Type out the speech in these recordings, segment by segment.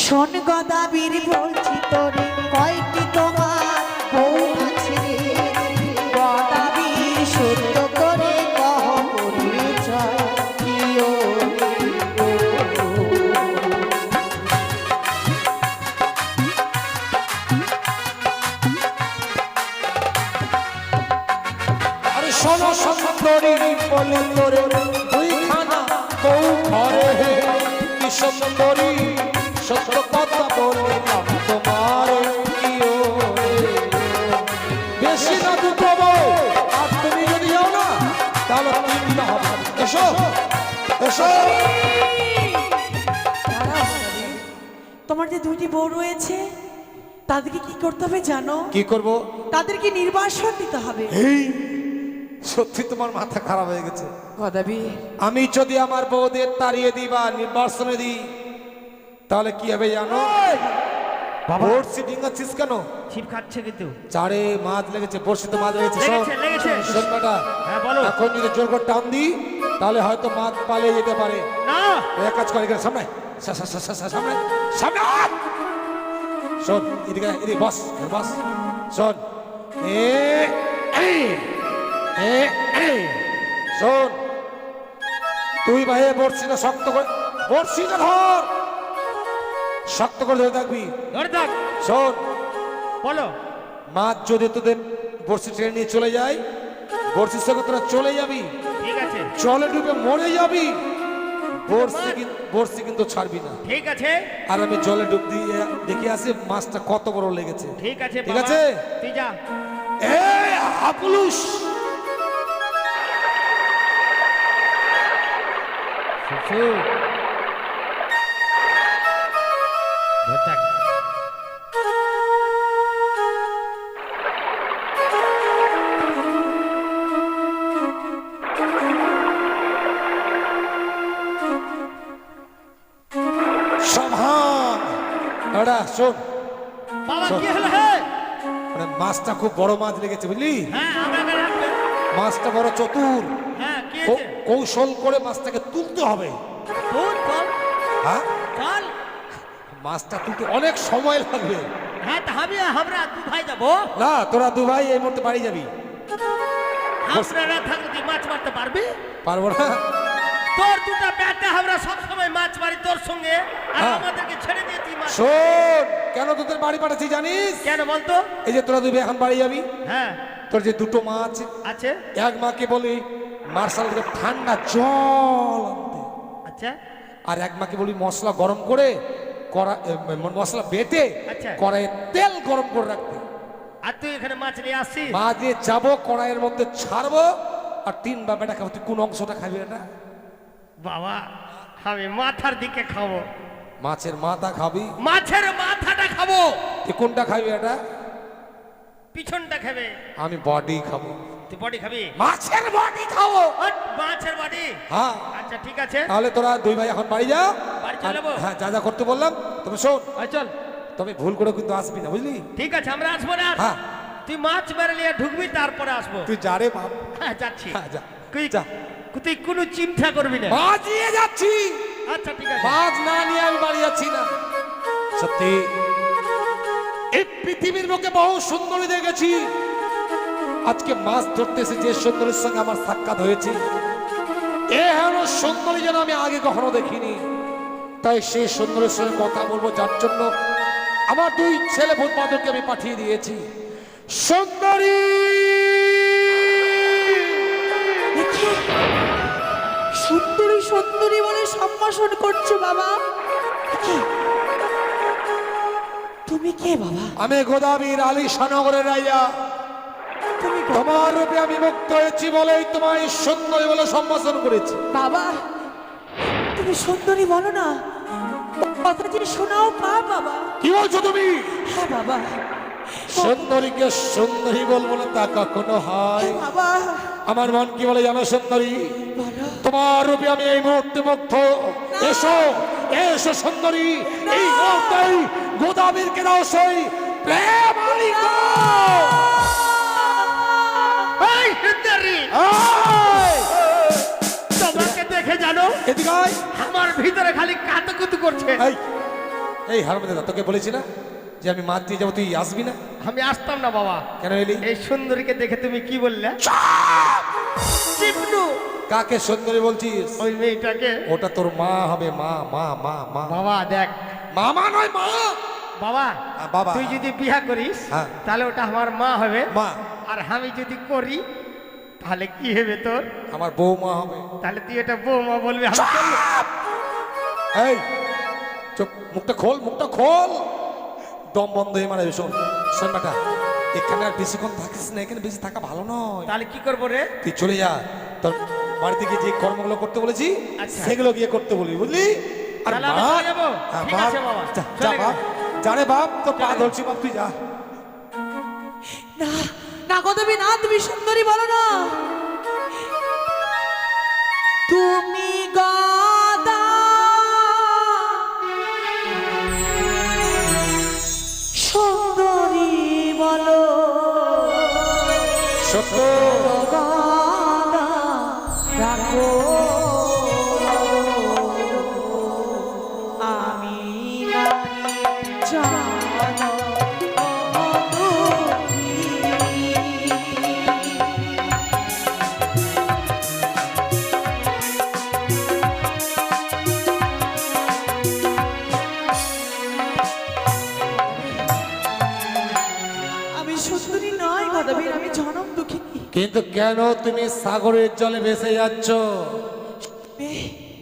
শোন গদাবীর বলছি তোরে কয়টি তোমার বউ আছে গদাবীর সত্য করে কহ পরিচয় শোনো সুন্দরী বলে তোরে দুইখানা বউ ঘরে। হে কি সুন্দরী তোমার যে দুইটি বউ রয়েছে তাদেরকে কি করতে হবে জানো? কি করব? তাদেরকে নির্বাসন দিতে হবে। এই সত্যি তোমার মাথা খারাপ হয়ে গেছে। আমি যদি আমার বউদের তাড়িয়ে দিই বা নির্বাসনে দিই তাহলে কি হবে জানো? বড়শি ডিঙ্গাচ্ছিস কেন? ছিপ খাচ্ছে কিন্তু। চারে মাছ লেগেছে বড়শিতে মাছ লেগেছে শোন, লেগেছে, লেগেছে। হ্যাঁ, বলো। এখন যদি জোর করে টান দিই তাহলে হয়তো মাছ পালিয়ে যেতে পারে। না। এক কাজ করে সামনে। সামনে। সামনে শোন এদিকে এদিকে বস বস। শোন শোন তুই ভাই বড়শিটা শক্ত করে বড়শিটা ধর। শক্ত করে ধরে থাকবি। ধরে থাক। শোন। বলো। মাছ যদি তোদের বড়শি ট্রেন নিয়ে চলে যায় বড়শির সঙ্গে তোরা চলে যাবি। জলে ডুবে মরে যাবি বড়শি বড়শি কিন্তু ছাড়বি না। ঠিক আছে। আর আমি জলে ডুব দিয়ে দেখে আসি মাছটা কত বড় লেগেছে। ঠিক আছে ঠিক আছে? তুই যা। এ হাপুলুস! শুশু শোন বাবা কি হলো হে? মানে মাছটা খুব বড় মাছ লেগেছে বুঝলি? হ্যাঁ মাছটা বড় চতুর। হ্যাঁ কৌশল করে মাছটাকে তুলতে হবে। হ্যাঁ? মাছটা তুলতে অনেক সময় লাগবে। হ্যাঁ আমি আমরা দু ভাই যাব। না তোরা দু ভাই এই মুহূর্তে বাড়ি যাবি। আপনারা থাকলে মাছ মারতে পারবি? পারব না। তোর দুটো ব্যাটা আমরা সব সময় মাছ মারি তোর সঙ্গে আর হ্যাঁ। আমাদেরকে ছেড়ে দিয়ে তুই মাছ শোন কেন তোদের বাড়ি পাঠাচ্ছি জানিস? কেন বলতো? এই যে তোরা দুই এখন বাড়ি যাবি? হ্যাঁ। তোর যে দুটো মাছ আছে? এক মাকে বলি মার্শাল থেকে ঠান্ডা জল আনতে। আচ্ছা। আর এক মাকে বলি মশলা গরম করে কড়া মশলা বেটে আচ্ছা। কড়াইয়ে তেল গরম করে রাখতে আর তুই এখানে মাছ নিয়ে আসছিস? মা দিয়ে যাব কড়াইয়ের মধ্যে ছাড়বো আর তিন বা বেটা খাব তুই কোন অংশটা খাবি এটা? বাবা আমি মাথার দিকে খাব। মাছের মাথা খাবি? মাছের মাথাটা খাব। তুই কোনটা খাবি এটা? পিছনটা খাবে। আমি বডি খাব। তুই বডি খাবি? মাছের বডি খাব। মাছের বডি? হ্যাঁ। আচ্ছা ঠিক আছে। তাহলে তোরা দুই ভাই এখন বাড়ি যা। বাড়ি চলে আর- যাব? হ্যাঁ যা যা করতে বললাম। তবে শোন চল। তবে ভুল করে কিন্তু আসবি না বুঝলি? ঠিক আছে আমরা আসব না। হ্যাঁ। তুই মাছ মেরে নিয়ে ঢুকবি তারপরে আসব। তুই যা রে বাপ। হ্যাঁ যাচ্ছি। হ্যাঁ, যা। তুই যা। তুই কোনো চিন্তা করবি না। নিয়ে যাচ্ছি। আচ্ছা ঠিক আছে। মাছ না নিয়ে আমি বাড়ি যাচ্ছি না। সত্যি এই পৃথিবীর মুখে বহু সুন্দরী দেখেছি। আজকে মাছ ধরতে এসে যে সুন্দরীর সঙ্গে আমার সাক্ষাৎ হয়েছে এ হেন সুন্দরী যেন আমি আগে কখনো দেখিনি। তাই সেই সুন্দরীর সঙ্গে কথা বলব যার জন্য আমার দুই ছেলে ভূত বাদরকে আমি পাঠিয়ে দিয়েছি। সুন্দরী! সুন্দরী সুন্দরী বলে সম্ভাষণ করছ বাবা। তুমি কে বাবা? আমি গোদাবীর আলী সানগরের রাজা। তুমি তোমার রূপে আমি মুক্ত হয়েছি বলেই তোমায় সুন্দরী বলে সম্ভাষণ করেছি। বাবা তুমি সুন্দরী বলো না। কথা যে শোনাও পা বাবা। কি বলছো তুমি? হ্যাঁ বাবা। সুন্দরীকে সুন্দরী বলব না তা কখনো হয়? হ্যাঁ বাবা। আমার মন কি বলে জানো সুন্দরী? তোমার রূপে আমি এই মুহূর্তে মুগ্ধ। এসো এসো সুন্দরী এই মুহূর্তেই গোদাবীরকে দাও সেই প্রেম! তোমাকে দেখে জানো এদিকে আমার ভিতরে খালি কাতুকুতু করছে। এই, তোকে বলেছি না যে আমি দিয়ে যাব তুই আসবি না? আমি আসতাম না বাবা। কেন এলি? এই সুন্দরীকে দেখে তুমি কি বললে? কাকে সুন্দরী বলছিস? ওই মেয়েটাকে। ওটা তোর মা হবে মা মা মা মা। বাবা দেখ। মামা নয় মা। বাবা বাবা। তুই যদি বিয়া করিস হ্যাঁ। তাহলে ওটা আমার মা হবে। মা। আর আমি যদি করি তাহলে কি হবে তোর? আমার বৌমা হবে। তাহলে তুই এটা বৌমা বলবি। আমি চলবো। এই চুপ মুখটা খোল মুখটা খোল। দম বন্ধ হয়ে মারা শোন। শোন বেটা এখানে আর বেশিক্ষণ থাকিস না এখানে বেশি থাকা ভালো নয়। তাহলে কি করব রে? তুই চলে যা। তোর বাড়িতে গিয়ে যে কর্মগুলো করতে বলেছি আচ্ছা। সেগুলো গিয়ে করতে বলি বুঝলি? আর? হ্যাঁ, বাপ, আছে যা, চলে যা গেলাম। বাপ জানে বাপ তো পা ধরছি বাপ তুই যা। না না গো দেবী না তুমি সুন্দরী বলো না। তুমি গদা সুন্দরী বলো। সত্য। কিন্তু কেন তুমি সাগরের জলে ভেসে যাচ্ছ?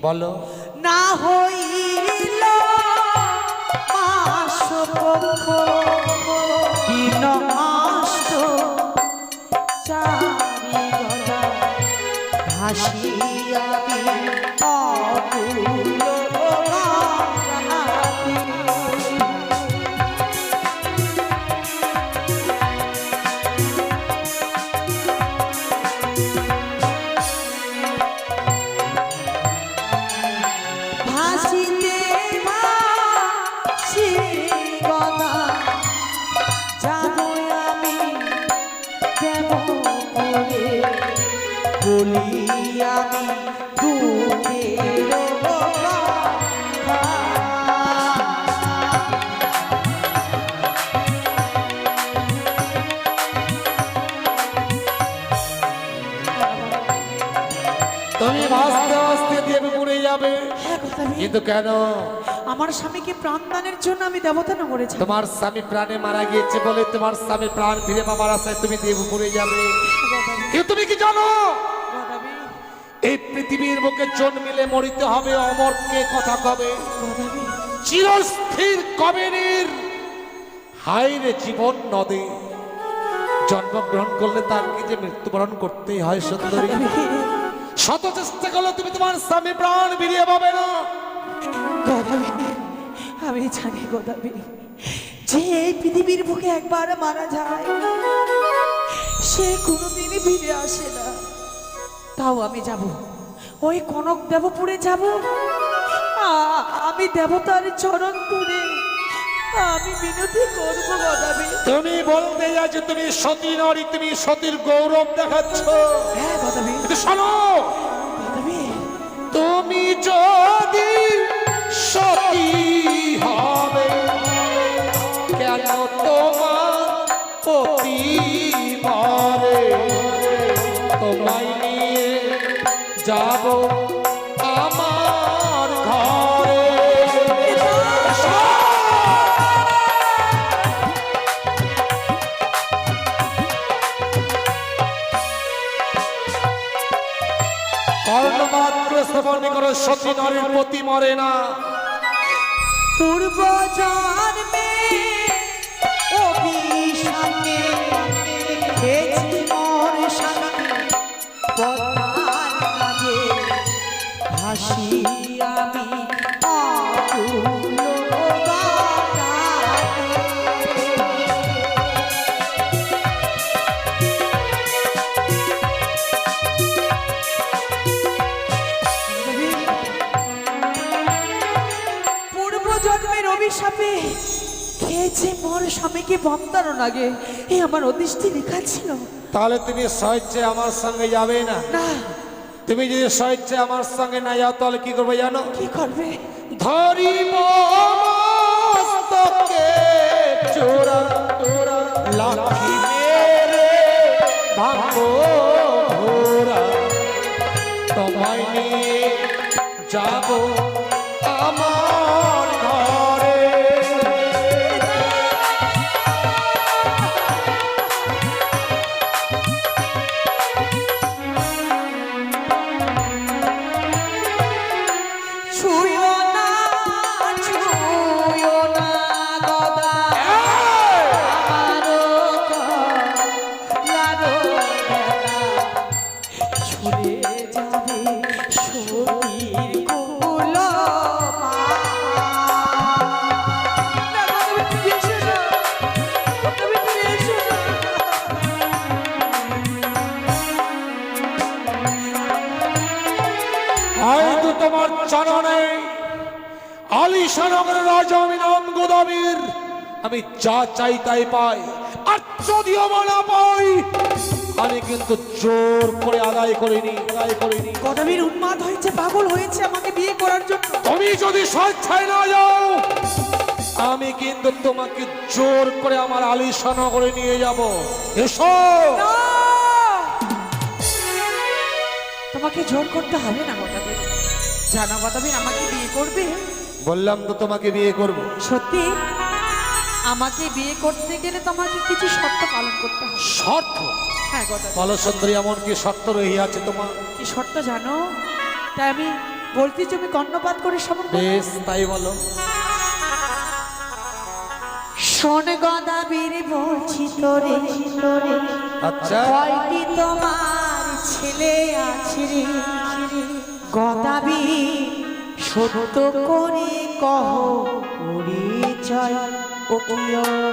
বলো। না হইল মাসপক্ষ দিন বলি আমি দুঃখের তুমি ভাসতে ভাসতে দেবে পুড়ে যাবে। হ্যাঁ কিন্তু কেন? আমার স্বামীকে প্রাণদানের জন্য আমি দেবতা নগরে তোমার স্বামী প্রাণে মারা গিয়েছে বলে তোমার স্বামী প্রাণ ফিরে পাবার আশায় তুমি দেবপুরে যাবে। কিন্তু তুমি কি জানো? এই পৃথিবীর বুকে জন্মিলে মরিতে হবে অমরকে কথা কবে? চিরস্থির কবেনীর? হাইরে জীবন নদে। জন্মগ্রহণ করলে তার কি যে মৃত্যুবরণ করতেই হয় গদাবীর, শত চেষ্টা করলে তুমি তোমার স্বামী প্রাণ ফিরিয়ে পাবে না। আমি জানি গদাবি যে এই পৃথিবীর বুকে একবার মারা যায় সে কোনোদিনই ফিরে আসে না। তাও আমি যাব। ওই কনক দেবপুরে যাব। আ- আমি দেবতার চরণপুরে আমি মিনতি করব গদাবি তুমি বলতে যাচ্ছ তুমি সতী নরী তুমি সতীর গৌরব দেখাচ্ছ। হ্যাঁ গদাবি শোনো। গদাবি তুমি যদি সতী শ্রবণ করে সতী নরের পতি মরে না। পূর্ব জন্মে অভিশাপে ভাসি আমি। জন্মের অভিশাপে খেয়েছে মোর স্বামীকে বন্দানো লাগে এ আমার অদৃষ্টি লেখা ছিল। তাহলে তুমি স্বেচ্ছায় আমার সঙ্গে যাবে না? না। তুমি যদি সহিচ্ছে আমার সঙ্গে না যাও তাহলে কি করবে জানো? কি করবে? ধরিব ঘোরা তোমায় নিয়ে যাব আমার যা চাই তাই পাই আর যদিও বা না পাই আমি কিন্তু জোর করে আদায় করিনি আদায় করিনি। গদাবির উন্মাদ হয়েছে পাগল হয়েছে আমাকে বিয়ে করার জন্য। তুমি যদি স্বেচ্ছায় না যাও আমি কিন্তু তোমাকে জোর করে আমার আলিশানগরে নিয়ে যাব। এসো! তোমাকে জোর করতে হবে না গদাবি জানা গদাবি আমাকে বিয়ে করবে? বললাম তো তোমাকে বিয়ে করব। সত্যি? আমাকে বিয়ে করতে গেলে তোমাকে কিছু শর্ত পালন করতে হবে। শর্ত? হ্যাঁ বলো সুন্দরী এমন কি শর্ত রহিয়াছে তোমার? কি শর্ত জানো? তাই আমি বলতে তুমি কর্ণপাত করে শ্রবণ করো। বেশ তাই বলো। শোন গদাবির বলছি তোরে তোরে আচ্ছা। কয়টি তোমার ছেলে আছে রে? গদা গদাবি সত্য করে কহ। ও প্রিয়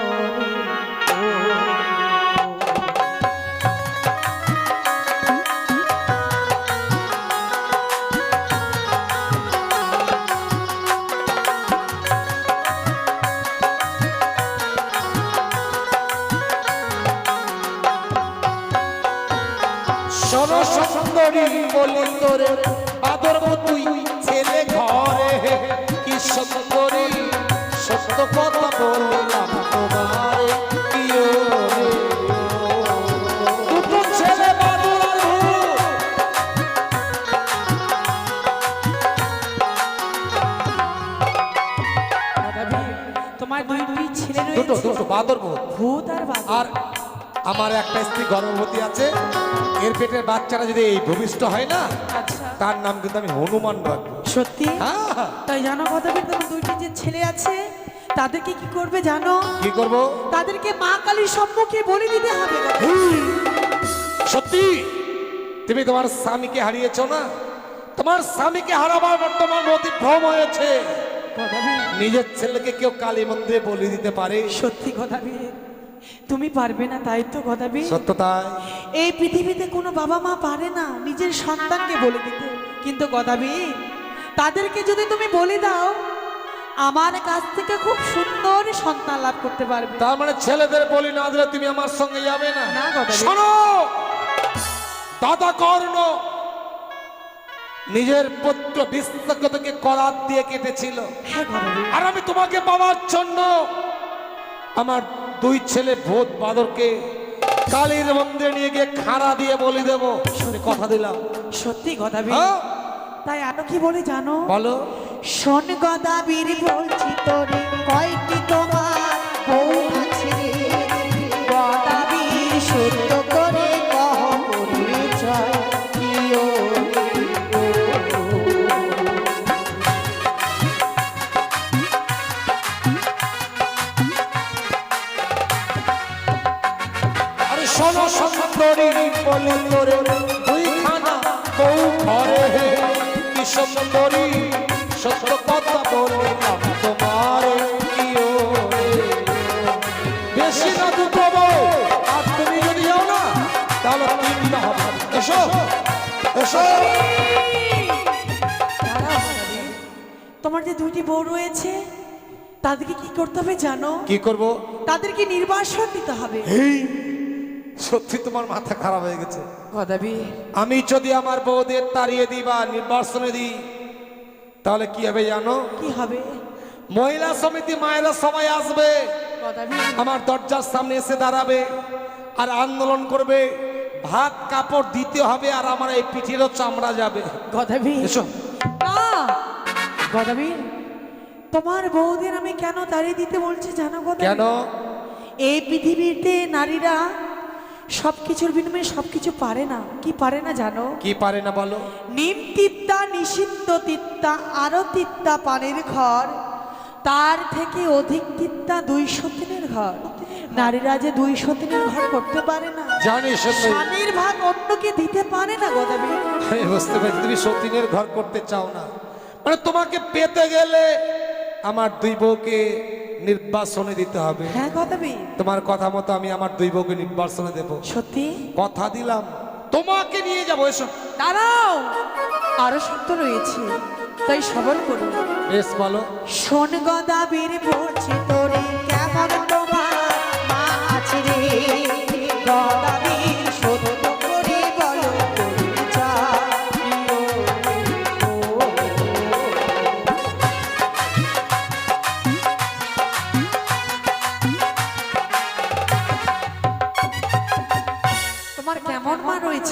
আমার একটা স্ত্রী গর্ভবতী আছে। এর পেটের বাচ্চাটা যদি এই ভূমিষ্ঠ হয় না আচ্ছা। তার নাম কিন্তু আমি হনুমান রাখব সত্যি? হ্যাঁ। তাই জানো তোমার দুইটি যে ছেলে আছে তাদেরকে কি করবে জানো? কি করব? তাদেরকে মা কালীর সম্মুখে বলে দিতে হবে। সত্যি? তুমি তোমার স্বামীকে হারিয়েছো না? তোমার স্বামীকে হারাবার বর্তমান মতি ভ্রম হয়েছে নিজের ছেলেকে কেউ কালী মন্দিরে বলে দিতে পারে? সত্যি গদাবি তুমি পারবে না তাই তো গদাবি। সত্য তাই। এই পৃথিবীতে কোনো বাবা মা পারে না নিজের সন্তানকে বলে দিতে। কিন্তু গদাবি তাদেরকে যদি তুমি বলে দাও আমার কাছ থেকে খুব সুন্দর সন্তান লাভ করতে পারবে। তার মানে ছেলেদের বলি না দিলে তুমি আমার সঙ্গে যাবে না। না, গদাবি। শোনো! দাদা কর্ণ নিজের পুত্র বিশ্বকে করাত দিয়ে কেটেছিল। হ্যাঁ আর আমি তোমাকে পাওয়ার জন্য আমার দুই ছেলে ভূত বাদরকে কালীর মন্দিরে নিয়ে গিয়ে খাড়া দিয়ে বলি দেব। শুনে কথা দিলাম। সত্যি কথা হ্যাঁ? তাই আরও কি বলি জানো? বলো। শোন গদাবীর বলছি তোরে কয়টি তোমার তোমার যে দুইটি বউ রয়েছে তাদেরকে কি করতে হবে জানো? কি করব? তাদেরকে নির্বাসন দিতে হবে। এই সত্যি তোমার মাথা খারাপ হয়ে গেছে। গদাবি। আমি যদি আমার বউদের তাড়িয়ে দিই বা নির্বাসনে দিই তাহলে কি হবে জানো? কি হবে? মহিলা সমিতি মায়েরা সবাই আসবে। গদাবি। আমার দরজার সামনে এসে দাঁড়াবে আর আন্দোলন করবে। ভাত কাপড় দিতে হবে আর আমার এই পিঠেরও চামড়া যাবে। গদাবি। এসো। গদাবীর তোমার বউদের আমি কেন তাড়িয়ে দিতে বলছি জানো গদাবীর? কেন? এই পৃথিবীতে নারীরা সবকিছুর বিনিময়ে সবকিছু পারে না। কি পারে না জানো? কি পারে না বলো? নিম তিত্তা নিষিদ্ধ তিত্তা আরও তিত্তা পানের ঘর। তার থেকে অধিক তিত্তা দুইশো তিনের ঘর। নারীরা যে দুইশো তিনের ঘর করতে পারে না। জানি স্বামীর ভাগ অন্যকে দিতে পারে না গদাবি বুঝতে পারছি তুমি সতীনের ঘর করতে চাও না মানে তোমাকে পেতে গেলে আমার দুই বউকে নির্বাসনে দিতে হবে। হ্যাঁ গদাবি তোমার কথা মতো আমি আমার দুই বউকে নির্বাসনে দেব। সত্যি? কথা দিলাম। তোমাকে নিয়ে যাব এসো। দাঁড়াও! আরও সত্য রয়েছে তাই সবল করুন। বেশ বলো। শোন গদাবির বলছি তোরে কেমন তোমার মা আছে রে। গদাবির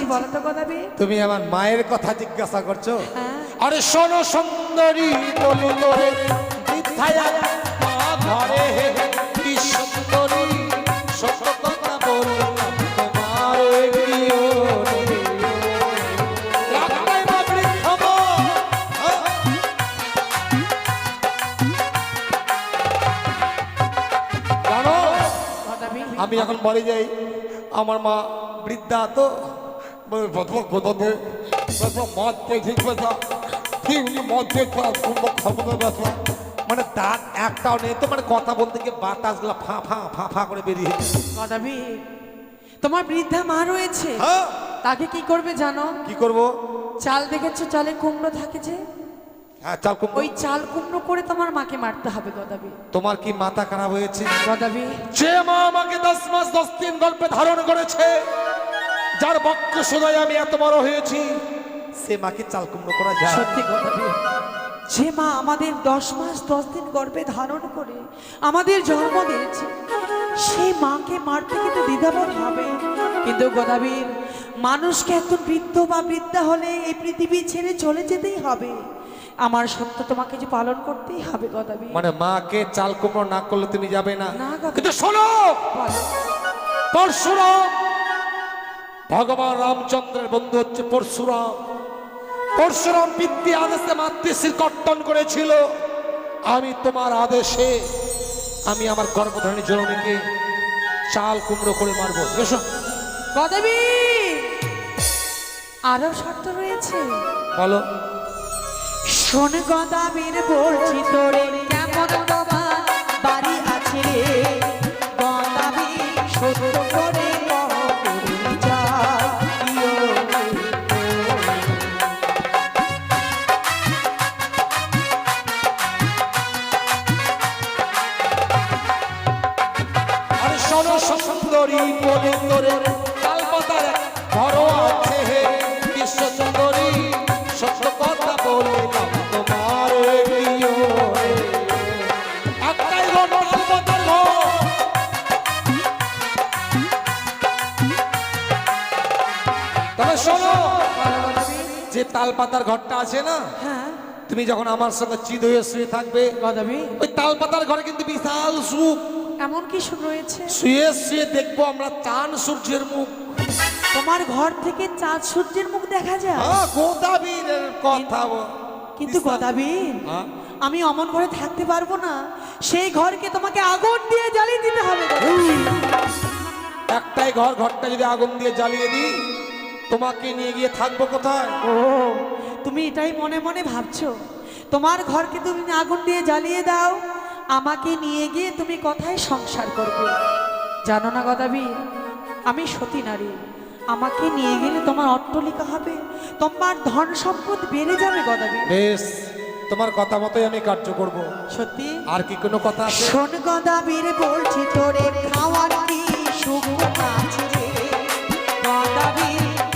বলো তুমি আমার মায়ের কথা জিজ্ঞাসা করছ? হ্যাঁ। আরে শোনো সুন্দরী বলি তোরে কি সত্য কথা বললাম তোমার আমি এখন বাড়ি যাই আমার মা বৃদ্ধা তো কোথা দিয়ে প্রথম মদ ঠিক ব্যথা ঠিক উনি মদ খেয়ে খবর ব্যথা মানে দাঁত একটাও নেই তো মানে কথা বলতে গিয়ে বাতাসগুলো ফা ফা ফা ফা করে বেরিয়ে। গদাবি তোমার বৃদ্ধা মা রয়েছে। হ্যাঁ। তাকে কি করবে জানো? কি করব? চাল দেখেছ? চালে কুমড়ো থাকে যে? হ্যাঁ চাল কুমড়ো। ওই চাল কুমড়ো করে তোমার মাকে মারতে হবে গদাবি। তোমার কি মাথা খারাপ হয়েছে? গদাবি। যে মা আমাকে দশ মাস দশ দিন গল্পে ধারণ করেছে যার বক্ষ সোজায় আমি এত বড় হয়েছি সে মাকে চাল কুমড়ো করা যায়। সত্যি কথা যে মা আমাদের দশ মাস দশ দিন গর্ভে ধারণ করে আমাদের জন্ম দিয়েছে। সেই মাকে মারতে কিন্তু দ্বিধাবোধ হবে। কিন্তু গদাবীর মানুষকে একজন বৃদ্ধ বা বৃদ্ধা হলে এই পৃথিবী ছেড়ে চলে যেতেই হবে। আমার সত্য তোমাকে যে পালন করতেই হবে গদাবীর। মানে মাকে চাল কুমড়ো না করলে তুমি যাবে না। কিন্তু শোনো। পরশুরাম ভগবান রামচন্দ্রের বন্ধু হচ্ছে পরশুরাম। পরশুরাম পিতৃ আদেশে মাতৃশ্রী কর্তন করেছিল আমি তোমার আদেশে আমি আমার গর্ভধারণী জননীকে চাল কুমড়ো করে মারবো। এসো। আরও শর্ত রয়েছে। বলো। শোন গদাবীর বলছি তোরে যে তালপাতার ঘরটা আছে না হ্যাঁ। তুমি যখন আমার সঙ্গে চিদ হয়ে শুয়ে থাকবে ওই তালপাতার ঘরে কিন্তু বিশাল সুখ। এমন কি রয়েছে? শুয়ে শুয়ে দেখব আমরা চান সূর্যের মুখ। তোমার ঘর থেকে চাঁদ সূর্যের মুখ দেখা যায়? কথা কিন্তু গদাবীর হ্যাঁ? আমি অমন ঘরে থাকতে পারব না। সেই ঘরকে তোমাকে আগুন দিয়ে জ্বালিয়ে দিতে হবে। একটাই ঘর ঘরটা যদি আগুন দিয়ে জ্বালিয়ে দিই তোমাকে নিয়ে গিয়ে থাকব কোথায়? ও তুমি এটাই মনে মনে ভাবছ? তোমার ঘরকে তুমি আগুন দিয়ে জ্বালিয়ে দাও আমাকে নিয়ে গিয়ে তুমি কথায় সংসার করবে? জানো না গদাবি আমি সতী নারী। আমাকে নিয়ে গেলে তোমার অট্টলিকা হবে তোমার ধন সম্পদ বেড়ে যাবে গদাবি বেশ তোমার কথা মতোই আমি কার্য করব। সত্যি আর কি কোনো কথা আছে? শোন গদাবীর বলছি তোরে খাওয়ার কি সুখ আছে?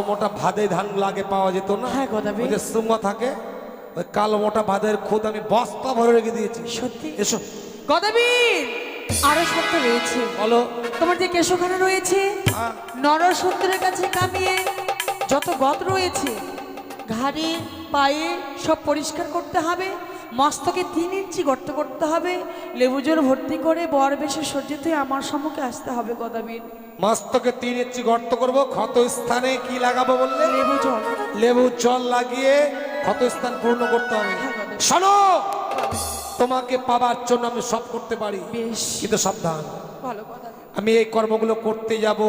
কালো মোটা ভাদে ধান লাগে পাওয়া যেত না? হ্যাঁ, গদাবি। ওই যে সুমা থাকে ওই কালো মোটা ভাদের খুদ আমি বস্তা ভরে রেখে দিয়েছি। সত্যি? এসো। গদাবীর আরও সত্য রয়েছে। বলো। তোমার যে কেশখানা রয়েছে হ্যাঁ। নরসুন্দরের কাছে কামিয়ে যত গত রয়েছে ঘাড়ে পায়ে সব পরিষ্কার করতে হবে। মস্তকে তিন ইঞ্চি গর্ত করতে হবে লেবুজোর ভর্তি করে বর বেশে সজ্জিত হয়ে আমার সম্মুখে আসতে হবে গদাবীর। মস্তকে তিন ইঞ্চি গর্ত করব ক্ষত স্থানে কি লাগাবো বললে? লেবু জল। লেবু জল লাগিয়ে ক্ষত স্থান পূর্ণ করতে হবে। শোনো! তোমাকে পাবার জন্য আমি সব করতে পারি। বেশ। কিন্তু সাবধান। ভালো গদাবীর আমি এই কর্মগুলো করতে যাব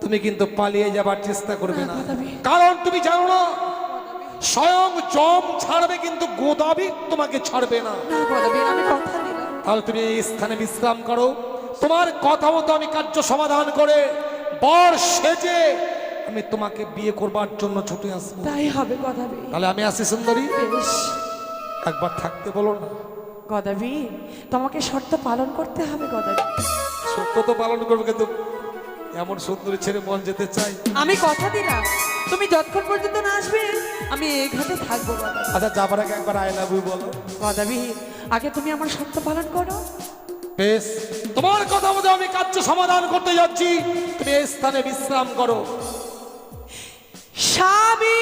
তুমি কিন্তু পালিয়ে যাবার চেষ্টা করবে না। না, কারণ তুমি জানো না স্বয়ং জম ছাড়বে কিন্তু গোদাবি তোমাকে ছাড়বে না। তাহলে তুমি এই স্থানে বিশ্রাম করো। তোমার কথা মতো আমি কার্য সমাধান করে বর সেজে আমি তোমাকে বিয়ে করবার জন্য ছুটে আসব। তাই হবে গদাবীর তাহলে আমি আসি সুন্দরী। একবার থাকতে বলো না। গদাবীর তোমাকে শর্ত পালন করতে হবে গদাবি। সত্য তো পালন করবে কিন্তু এমন সুন্দরী ছেড়ে মন যেতে চাই। আমি কথা দিলাম। তুমি যতক্ষণ পর্যন্ত না আসবে আমি এই ঘাটে থাকব আচ্ছা যাবার আগে একবার আই লাভ ইউ বলো। গদাবীর আগে তুমি আমার শর্ত পালন করো। বেশ। তোমার কথা মতো আমি কার্য সমাধান করতে যাচ্ছি। তুমি এই স্থানে বিশ্রাম করো। স্বামী!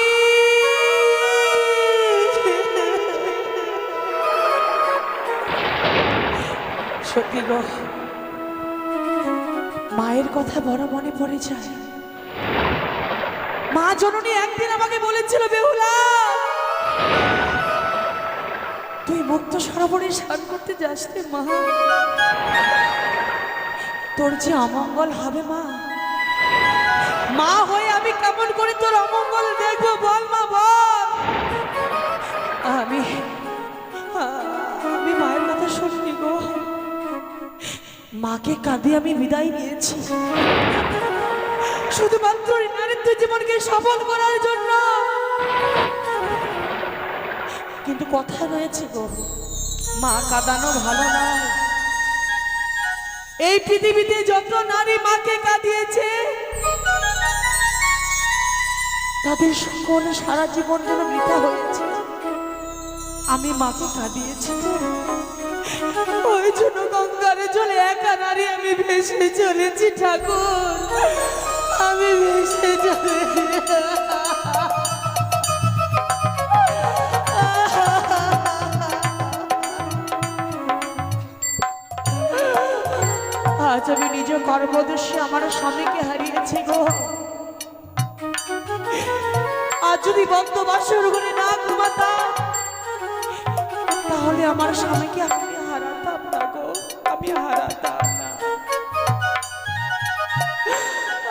সত্যি গো মায়ের কথা বড় মনে পড়ে যায়। জননী একদিন আমাকে বলেছিল, বেহুলা, তুই মুক্ত সরোবরে স্নান করতে যাস মা। তোর যে অমঙ্গল হবে মা। মা হয়ে আমি কেমন করে তোর অমঙ্গল দেখব বল মা, বল। আমি আমি মায়ের কথা শুনিনি গো। মাকে কাঁদে আমি বিদায় নিয়েছি। শুধুমাত্র জীবনকে সফল করার জন্য। কিন্তু কথা রয়েছে গো, মা কাঁদানো ভালো নয়। এই পৃথিবীতে যত নারী মাকে কাঁদিয়েছে, তাদের সকল সারা জীবন যেন বৃথা হয়েছে। আমি মাকে কাঁদিয়েছি। ওই জন্য গঙ্গারে চলে একা নারী আমি ভেসে চলেছি ঠাকুর। আমি ভেসে চলেছি আজ আমি নিজ কর্মদোষে আমার স্বামীকে হারিয়েছি গো। আজ যদি বন্ধ বাসর করে না ঘুমাতাম তাহলে আমার স্বামীকে আমি হারাতাম না গো। আমি হারাতাম।